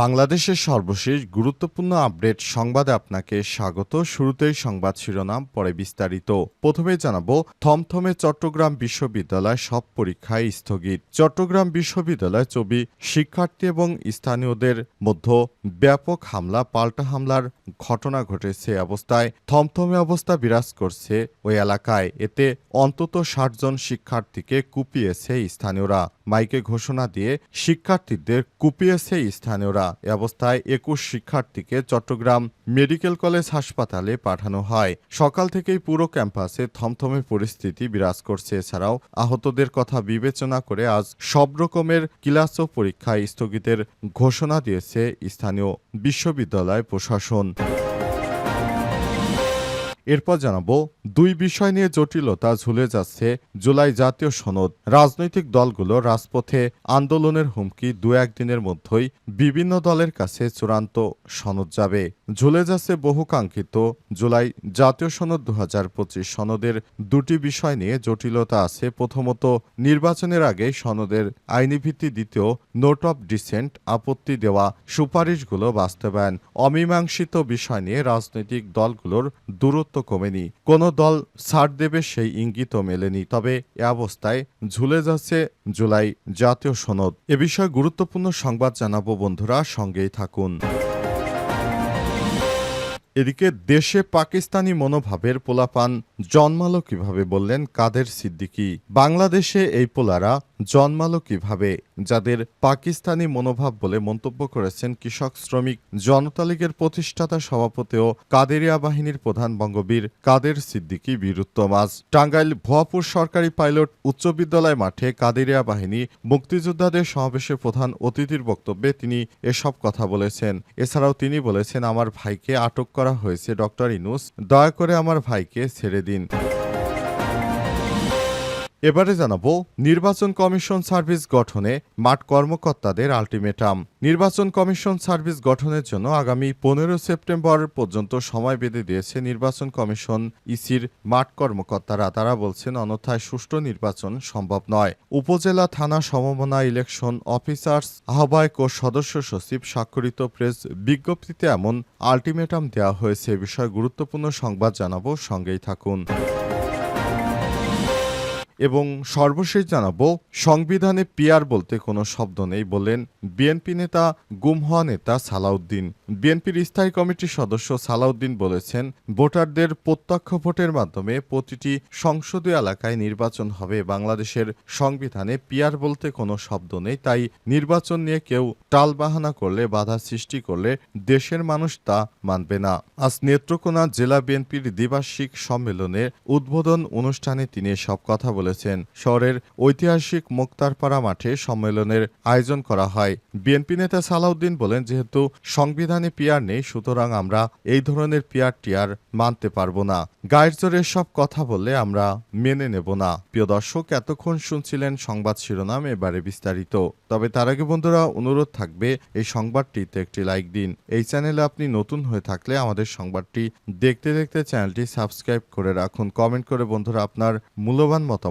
বাংলাদেশের সর্বশেষ গুরুত্বপূর্ণ আপডেট সংবাদে আপনাকে স্বাগত। শুরুতেই সংবাদ শিরোনাম, পরে বিস্তারিত। প্রথমে জানাব, থমথমে চট্টগ্রাম বিশ্ববিদ্যালয় সব পরীক্ষায় স্থগিত। চট্টগ্রাম বিশ্ববিদ্যালয় ছবি, শিক্ষার্থী এবং স্থানীয়দের মধ্যে ব্যাপক হামলা, পাল্টা হামলার ঘটনা ঘটেছে অবস্থায়। থমথমে অবস্থা বিরাজ করছে ওই এলাকায়। এতে অন্তত ষাট জন শিক্ষার্থীকে কুপিয়েছে স্থানীয়রা। মাইকে ঘোষণা দিয়ে শিক্ষার্থীদের কুপিয়েছে স্থানীয়রা। এ অবস্থায় একুশ শিক্ষার্থীকে চট্টগ্রাম মেডিকেল কলেজ হাসপাতালে পাঠানো হয়। সকাল থেকেই পুরো ক্যাম্পাসে থমথমে পরিস্থিতি বিরাজ করছে। এছাড়াও আহতদের কথা বিবেচনা করে আজ সব রকমের ক্লাস ও পরীক্ষায় স্থগিতের ঘোষণা দিয়েছে স্থানীয় বিশ্ববিদ্যালয় প্রশাসন। এরপর জানাব, দুই বিষয় নিয়ে জটিলতা ঝুলে যাচ্ছে জুলাই জাতীয় সনদ। রাজনৈতিক দলগুলো রাজপথে আন্দোলনের হুমকি দু একদিনের মধ্যেই বিভিন্ন দলের কাছে চূড়ান্ত সনদ যাবে। ঝুলে যাচ্ছে বহুকাঙ্ক্ষিত জুলাই জাতীয় সনদ দু হাজার পঁচিশ সনদের দুটি বিষয় নিয়ে জটিলতা আছে। প্রথমত, নির্বাচনের আগে সনদের আইনি ভিত্তি, দ্বিতীয়, নোট অফ ডিসেন্ট আপত্তি দেওয়া সুপারিশগুলো বাস্তবায়ন। অমীমাংসিত বিষয় নিয়ে রাজনৈতিক দলগুলোর দূরত্ব কমেনি। কোনো দল ছাড় দেবে সেই ইঙ্গিতও মেলেনি। তবে এ অবস্থায় ঝুলে যাচ্ছে জুলাই জাতীয় সনদ। এ বিষয়ে গুরুত্বপূর্ণ সংবাদ জানাব বন্ধুরা, সঙ্গেই থাকুন। এদিকে দেশে পাকিস্তানি মনোভাবের পোলাপান জন্মালো কীভাবে বললেন কাদের সিদ্দিকী? বাংলাদেশে এই পোলারা জন্মালো কীভাবে? যাদের পাকিস্তানি মনোভাব বলে মন্তব্য করেছেন কৃষক শ্রমিক জনতা লীগের প্রতিষ্ঠাতা সভাপতি ও কাদেরিয়া বাহিনীর প্রধান বঙ্গবীর কাদের সিদ্দিকী বীরুত্তমাজ টাঙ্গাইল ভুয়াপুর সরকারি পাইলট উচ্চ বিদ্যালয় মাঠে কাদেরিয়া বাহিনী মুক্তিযোদ্ধাদের সমাবেশে প্রধান অতিথির বক্তব্যে তিনি এসব কথা বলেছেন। এছাড়াও তিনি বলেছেন, আমার ভাইকে আটক করা হয়েছে ডক্টর ইনুস, দয়া করে আমার ভাইকে ছেড়ে দিন। এবারে জানাব, নির্বাচন কমিশন সার্ভিস গঠনে মাঠ কর্মকর্তাদের আলটিমেটাম। নির্বাচন কমিশন সার্ভিস গঠনের জন্য আগামী পনেরো সেপ্টেম্বর পর্যন্ত সময় বেঁধে দিয়েছে নির্বাচন কমিশন। ইসির মাঠ কর্মকর্তারা, তারা বলছেন, অন্যথায় সুষ্ঠু নির্বাচন সম্ভব নয়। উপজেলা থানা সমমনা ইলেকশন অফিসার্স, আহ্বায়ক ও সদস্য সচিব স্বাক্ষরিত প্রেস বিজ্ঞপ্তিতে এমন আলটিমেটাম দেওয়া হয়েছে। এ বিষয়ে গুরুত্বপূর্ণ সংবাদ জানাব, সঙ্গেই থাকুন। এবং সর্বশেষ জানাব, সংবিধানে পিয়ার বলতে কোনো শব্দ নেই বললেন বিএনপি নেতা গুম হওয়া নেতা সালাউদ্দিন। বিএনপির স্থায়ী কমিটির সদস্য সালাউদ্দিন বলেছেন, ভোটারদের প্রত্যক্ষ ভোটের মাধ্যমে প্রতিটি সংসদীয় এলাকায় নির্বাচন হবে। বাংলাদেশের সংবিধানে পিয়ার বলতে কোনো শব্দ নেই, তাই নির্বাচন নিয়ে কেউ টালবাহানা করলে, বাধা সৃষ্টি করলে দেশের মানুষ তা মানবে না। আজ নেত্রকোনা জেলা বিএনপির দ্বিবার্ষিক সম্মেলনের উদ্বোধন অনুষ্ঠানে তিনি সব কথা বলেছেন শহরের ঐতিহাসিক মোক্তারপাড়া মাঠে সম্মেলনের আয়োজন করা হয়। বিএনপি নেতা সালাউদ্দিন বলেন, যেহেতু সংবিধানে পিয়ার নেই, সুতরাং আমরা এই ধরনের পিয়ার টিয়ার মানতে পারব না। গায়ের জোরে সব কথা বললে আমরা মেনে নেব না। প্রিয় দর্শক, এতক্ষণ শুনছিলেন সংবাদ শিরোনাম, এবারে বিস্তারিত। তবে তার আগে বন্ধুরা, অনুরোধ থাকবে, এই সংবাদটিতে একটি লাইক দিন। এই চ্যানেলে আপনি নতুন হয়ে থাকলে আমাদের সংবাদটি দেখতে দেখতে চ্যানেলটি সাবস্ক্রাইব করে রাখুন। কমেন্ট করে বন্ধুরা, আপনার মূল্যবান মতামত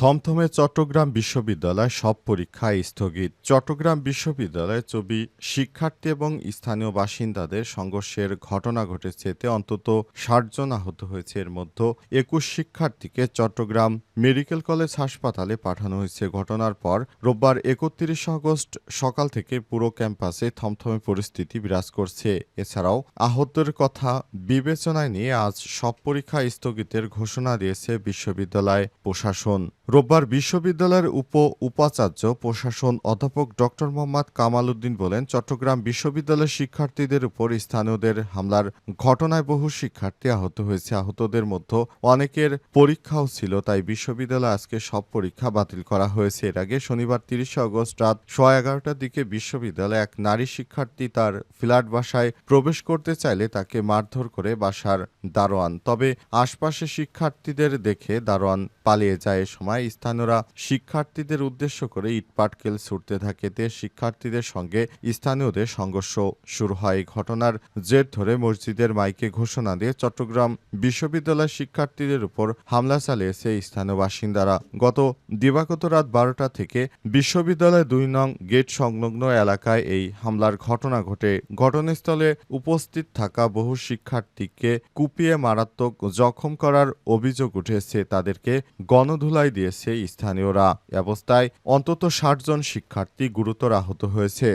থমথমে চট্টগ্রাম বিশ্ববিদ্যালয় সব পরীক্ষায় স্থগিত। চট্টগ্রাম বিশ্ববিদ্যালয়ে চবি শিক্ষার্থী এবং স্থানীয় বাসিন্দাদের সংঘর্ষের ঘটনা ঘটেছে, এতে অন্তত ষাট জন আহত হয়েছে। এর মধ্যে একুশ শিক্ষার্থীকে চট্টগ্রাম মেডিকেল কলেজ হাসপাতালে পাঠানো হয়েছে। ঘটনার পর রোববার একত্রিশ আগস্ট সকাল থেকে পুরো ক্যাম্পাসে থমথমে পরিস্থিতি বিরাজ করছে। এছাড়াও আহতদের কথা বিবেচনায় নিয়ে আজ সব পরীক্ষা স্থগিতের ঘোষণা দিয়েছে বিশ্ববিদ্যালয় প্রশাসন। রোববার বিশ্ববিদ্যালয়ের উপ উপাচার্য, প্রশাসন অধ্যাপক ডক্টর মোহাম্মদ কামাল উদ্দিন বলেন, চট্টগ্রাম বিশ্ববিদ্যালয়ের শিক্ষার্থীদের উপর স্থানীয়দের হামলার ঘটনায় বহু শিক্ষার্থী আহত হয়েছে। আহতদের মধ্যে অনেকের পরীক্ষাও ছিল, তাই বিশ্ববিদ্যালয়ে আজকে সব পরীক্ষা বাতিল করা হয়েছে। এর আগে শনিবার তিরিশে আগস্ট রাত সোয়া এগারোটার দিকে বিশ্ববিদ্যালয়ে এক নারী শিক্ষার্থী তার ফ্ল্যাট বাসায় প্রবেশ করতে চাইলে তাকে মারধর করে বাসার দারোয়ান। তবে আশপাশে শিক্ষার্থীদের দেখে দারোয়ান পালিয়ে যায়। এ স্থানীয়রা শিক্ষার্থীদের উদ্দেশ্য করে ইটপাটকেল ছুটতে থাকে। তে শিক্ষার্থীদের সঙ্গে স্থানীয়দের সংঘর্ষ শুরু হয়। ঘটনার জের ধরে মসজিদের মাইকে ঘোষণা দিয়ে চট্টগ্রাম বিশ্ববিদ্যালয়ের শিক্ষার্থীদের উপর হামলা চালিয়েছে স্থানীয় বাসিন্দারা। গত দিবাগত রাত বারোটা থেকে বিশ্ববিদ্যালয় দুই নং গেট সংলগ্ন এলাকায় এই হামলার ঘটনা ঘটে। ঘটনাস্থলে উপস্থিত থাকা বহু শিক্ষার্থীকে কুপিয়ে মারাত্মক জখম করার অভিযোগ উঠেছে। তাদেরকে গণধুলাই দিয়েছে স্থানীয়রা। অবস্থায় অন্তত ষাট জন শিক্ষার্থী গুরুতর আহত হয়েছে।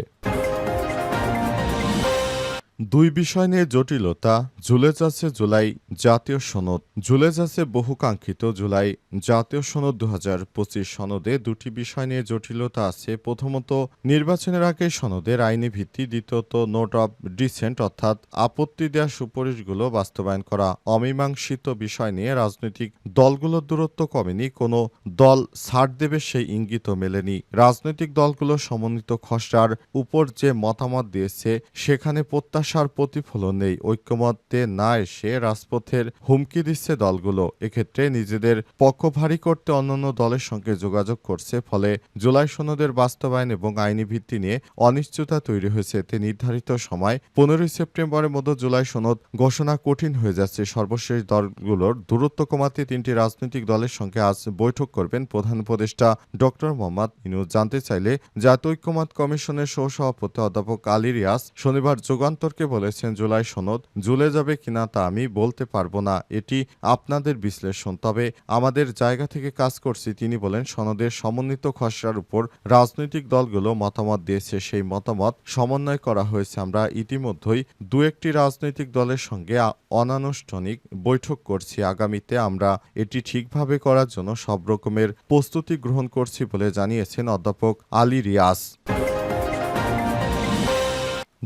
দুই বিষয় নিয়ে জটিলতা ঝুলে যাচ্ছে জুলাই জাতীয় সনদ। ঝুলে যাচ্ছে বহুকাঙ্ক্ষিত জুলাই জাতীয় সনদ দু হাজার পঁচিশ সনদে দুটি বিষয় নিয়ে জটিলতা আছে। প্রথমত, নির্বাচনের আগে সনদের আইনি ভিত্তি, দ্বিতীয়ত, নোট অব ডিসেন্ট অর্থাৎ আপত্তি দেওয়া সুপারিশগুলো বাস্তবায়ন করা। অমীমাংসিত বিষয় নিয়ে রাজনৈতিক দলগুলোর দূরত্ব কমেনি, কোনো দল ছাড় দেবে সেই ইঙ্গিতও মেলেনি। রাজনৈতিক দলগুলো সমন্বিত খসড়ার উপর যে মতামত দিয়েছে, সেখানে প্রত্যাশার প্রতিফলন নেই ঐক্যমত্যে না এসে রাজপথের হুমকি দিচ্ছে দলগুলো। এক্ষেত্রে নিজেদের পক্ষ ভারী করতে অন্যান্য দলের সঙ্গে যোগাযোগ করছে, ফলে জুলাই সনদের বাস্তবায়ন এবং আইনি ভিত্তি নিয়ে অনিশ্চয়তা তৈরি হয়েছে। এতে নির্ধারিত সময়, পনেরোই সেপ্টেম্বরের মধ্যে জুলাই সনদ ঘোষণা কঠিন হয়ে যাচ্ছে। সর্বশেষ দলগুলোর দূরত্ব কমাতে তিনটি রাজনৈতিক দলের সঙ্গে আজ বৈঠক করবেন প্রধান উপদেষ্টা ডক্টর মোহাম্মদ ইনুজ জানতে চাইলে জাতীয় ঐক্যমত কমিশনের সহসভাপতি অধ্যাপক আলী রিয়াস শনিবার যুগান্তরকে বলেছেন, জুলাই সনদ জুলে যাবে কিনা তা আমি বলতে পারব না। এটি আপনাদের বিশ্লেষণ। তবে আমাদের জায়গা থেকে কাজ করছি, তিনি বলেন, সনদের সমন্বিত খসড়ার উপর রাজনৈতিক দলগুলো মতামত দিয়েছে। সেই মতামত সমন্বয় করা হয়েছে। আমরা ইতিমধ্যেই দু একটি রাজনৈতিক দলের সঙ্গে অনানুষ্ঠানিক বৈঠক করছি। আগামীতে আমরা এটি ঠিকভাবে করার জন্য সব রকমের প্রস্তুতি গ্রহণ করছি বলে জানিয়েছেন অধ্যাপক আলী রিয়াস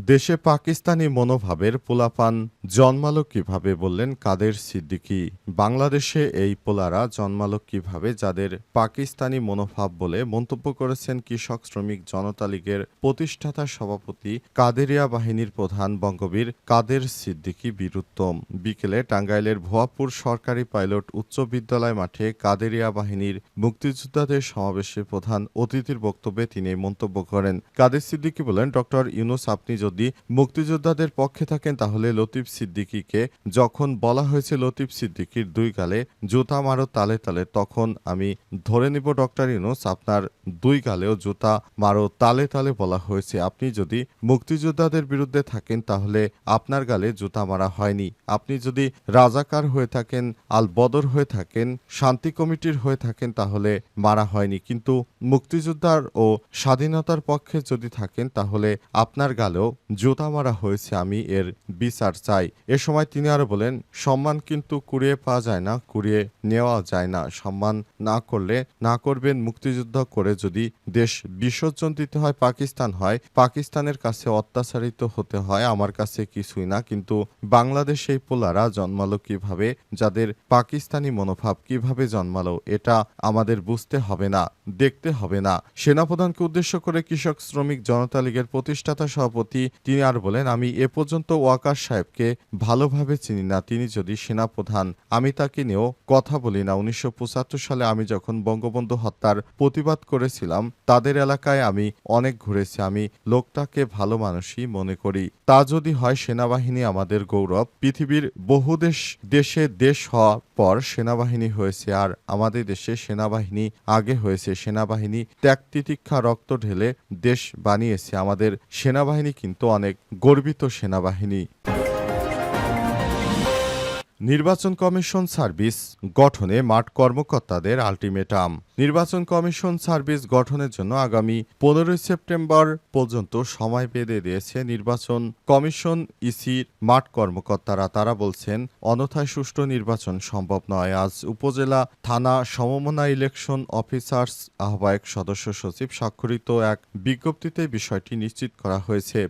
দেশে পাকিস্তানি মনোভাবের পোলাপান জন্মালো কীভাবে বললেন কাদের সিদ্দিকী? বাংলাদেশে এই পোলারা জন্মালো কীভাবে যাদের পাকিস্তানি মনোভাব বলে মন্তব্য করেছেন কৃষক শ্রমিক জনতা লীগের প্রতিষ্ঠাতা সভাপতি কাদেরিয়া বাহিনীর প্রধান বঙ্গবীর কাদের সিদ্দিকি বীরুত্তম। বিকেলে টাঙ্গাইলের ভুয়াপুর সরকারি পাইলট উচ্চ বিদ্যালয় মাঠে কাদেরিয়া বাহিনীর মুক্তিযোদ্ধাদের সমাবেশে প্রধান অতিথির বক্তব্যে তিনি মন্তব্য করেন। কাদের সিদ্দিকি বলেন, ডক্টর ইউনুস, আপনি যদি মুক্তিযোদ্ধাদের পক্ষে থাকেন, তাহলে লতিফ সিদ্দিকীকে, যখন বলা হয়েছে লতিফ সিদ্দিকীর দুই গালে জুতা মারো তালে তালে, তখন আমি ধরে নিব ডক্টর ইউনুস, আপনার দুই গালেও জুতা মারো তালে তালে বলা হয়েছে। আপনি যদি মুক্তিযোদ্ধাদের বিরুদ্ধে থাকেন, তাহলে আপনার গালে জুতা মারা হয়নি। আপনি যদি রাজাকার হয়ে থাকেন আল বদর হয়ে থাকেন, শান্তি কমিটির হয়ে থাকেন, তাহলে মারা হয়নি। কিন্তু মুক্তিযোদ্ধার ও স্বাধীনতার পক্ষে যদি থাকেন, তাহলে আপনার গালেও জুতা মারা হয়েছে, আমি এর বিচার চাই। এ সময় তিনি আরও বলেন, সম্মান কিন্তু কুড়িয়ে পাওয়া যায় না, কুড়িয়ে নেওয়া যায় না। সম্মান না করলে, না করবেন মুক্তিযুদ্ধ করে যদি দেশ বিসর্জন দিতে হয়, পাকিস্তান হয়। পাকিস্তানের কাছে অত্যাচারিত হতে হয়, আমার কাছে কিছুই না। কিন্তু বাংলাদেশ এই পোলারা জন্মালো কীভাবে? যাদের পাকিস্তানি মনোভাব কীভাবে জন্মালো, এটা আমাদের বুঝতে হবে না, দেখতে হবে না। সেনাপ্রধানকে উদ্দেশ্য করে কৃষক শ্রমিক জনতা লীগের প্রতিষ্ঠাতা সভাপতি তিনি আর বলেন, আমি এ পর্যন্ত ওয়াকার সাহেবকে ভালোভাবে চিনি না। তিনি যদি সেনাপ্রধান, আমি তাকে নিয়েও কথা বলি না। উনিশশো পঁচাত্তর সালে আমি যখন বঙ্গবন্ধু হত্যার প্রতিবাদ করেছিলাম, তাদের এলাকায় আমি অনেক ঘুরেছি। আমি লোকটাকে ভালো মানুষই মনে করি। তা যদি হয়, সেনাবাহিনী আমাদের গৌরব। পৃথিবীর বহু দেশ, দেশে দেশ হওয়ার পর সেনাবাহিনী হয়েছে, আর আমাদের দেশে সেনাবাহিনী আগে হয়েছে। সেনাবাহিনী ত্যাগ তিতিক্ষা, রক্ত ঢেলে দেশ বানিয়েছে। আমাদের সেনাবাহিনী কিন্তু অনেক গর্বিত সেনাবাহিনী। নির্বাচন কমিশন সার্ভিস গঠনে মাঠ কর্মকর্তাদের আলটিমেটাম। নির্বাচন কমিশন সার্ভিস গঠনের জন্য আগামী পনেরোই সেপ্টেম্বর পর্যন্ত সময় বেঁধে দিয়েছে নির্বাচন কমিশন ইসির মাঠ কর্মকর্তারা। তারা বলছেন অনথায় সুষ্ঠু নির্বাচন সম্ভব নয়। আজ উপজেলা থানা সমমনা ইলেকশন অফিসার্স আহ্বায়ক সদস্য সচিব স্বাক্ষরিত এক বিজ্ঞপ্তিতে বিষয়টি নিশ্চিত করা হয়েছে।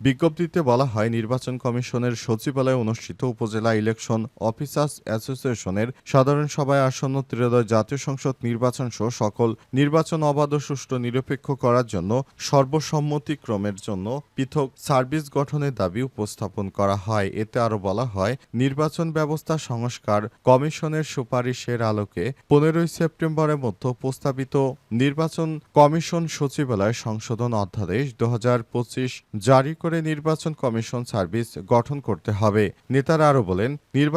বিজ্ঞপ্তিতে বলা হয়, নির্বাচন কমিশনের সচিবালয়ে অনুষ্ঠিত উপজেলা ইলেকশন অফিসার্স অ্যাসোসিয়েশনের সাধারণ সভায় আসন্ন ত্রয়োদশ জাতীয় সংসদ নির্বাচন সহ সকল নির্বাচন অবাধ ও সুষ্ঠু নিরপেক্ষ করার জন্য সর্বসম্মতিক্রমের জন্য পৃথক সার্ভিস গঠনের দাবি উপস্থাপন করা হয়। এতে আরও বলা হয়, নির্বাচন ব্যবস্থা সংস্কার কমিশনের সুপারিশের আলোকে পনেরোই সেপ্টেম্বরের মধ্যে প্রস্তাবিত নির্বাচন কমিশন সচিবালয় সংশোধন অধ্যাদেশ দু হাজার পঁচিশ জারি করে নির্বাচন কমিশন সার্ভিস গঠন করতে হবে। নেতারা আরও বলেন, নির্বাচন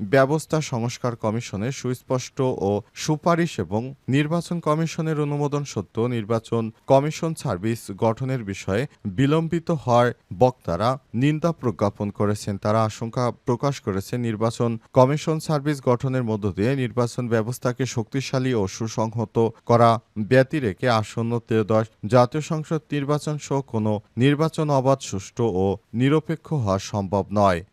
ব্যবস্থা সংস্কার কমিশনের সুস্পষ্ট ও সুপারিশ এবং নির্বাচন কমিশনের অনুমোদন সত্ত্বেও নির্বাচন কমিশন সার্ভিস গঠনের বিষয়ে বিলম্বিত হওয়ার বক্তারা নিন্দা প্রজ্ঞাপন করেছেন। তারা আশঙ্কা প্রকাশ করেছেন, নির্বাচন কমিশন সার্ভিস গঠনের মধ্য দিয়ে নির্বাচন ব্যবস্থাকে শক্তিশালী ও সুসংহত করা ব্যতি রেখে আসন্ন ত্রয়োদশ জাতীয় সংসদ নির্বাচন সহ কোনো নির্বাচন অবাধ, সুষ্ঠু ও নিরপেক্ষ হওয়া সম্ভব নয়।